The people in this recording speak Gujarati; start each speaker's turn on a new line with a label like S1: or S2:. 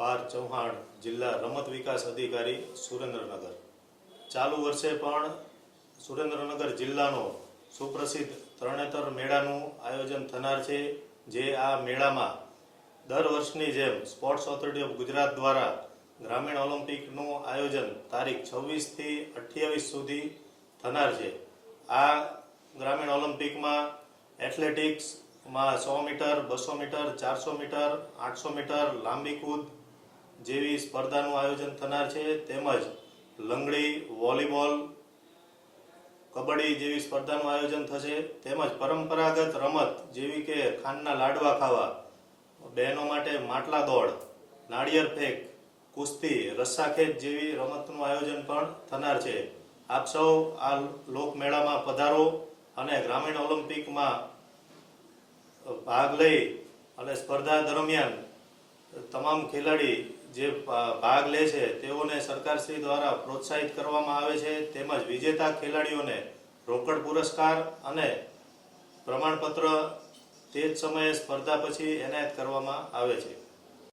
S1: પાર ચૌહાણ, જિલ્લા રમત વિકાસ અધિકારી, સુરેન્દ્રનગર. ચાલુ વર્ષે પણ સુરેન્દ્રનગર જિલ્લાનો સુપ્રસિદ્ધ તરણેતર મેળાનું આયોજન થનાર છે, જે આ મેળામાં દર વર્ષની જેમ સ્પોર્ટ્સ ઓથોરિટી ઓફ ગુજરાત દ્વારા ગ્રામીણ ઓલિમ્પિકનું આયોજન તારીખ છવ્વીસથી અઠ્યાવીસ સુધી થનાર છે. આ ગ્રામીણ ઓલિમ્પિકમાં એથ્લેટિક્સમાં સો મીટર, બસો મીટર, ચારસો મીટર, આઠસો મીટર લાંબી કૂદ જેવી સ્પર્ધાનું આયોજન થનાર છે, તેમજ લંગડી, વોલીબોલ, કબડ્ડી જેવી સ્પર્ધાનું આયોજન થશે, તેમજ પરંપરાગત રમત જેવી કે ખાંડના લાડવા ખાવા, બહેનો માટે માટલા દોડ, નાળિયેર ફેંક, કુસ્તી, રસ્સાખેંચ જેવી રમતનું આયોજન પણ થનાર છે. આપ સૌ આ લોકમેળામાં પધારો અને ગ્રામીણ ઓલિમ્પિકમાં ભાગ લઈ અને સ્પર્ધા દરમિયાન તમામ ખેલાડી જે ભાગ લે છે, તેઓને સરકારશ્રી દ્વારા પ્રોત્સાહિત કરવામાં આવે છે. તેમજ વિજેતા ખેલાડીઓને રોકડ પુરસ્કાર અને પ્રમાણપત્ર તે જ સમયે સ્પર્ધા પછી એનાયત કરવામાં આવે છે.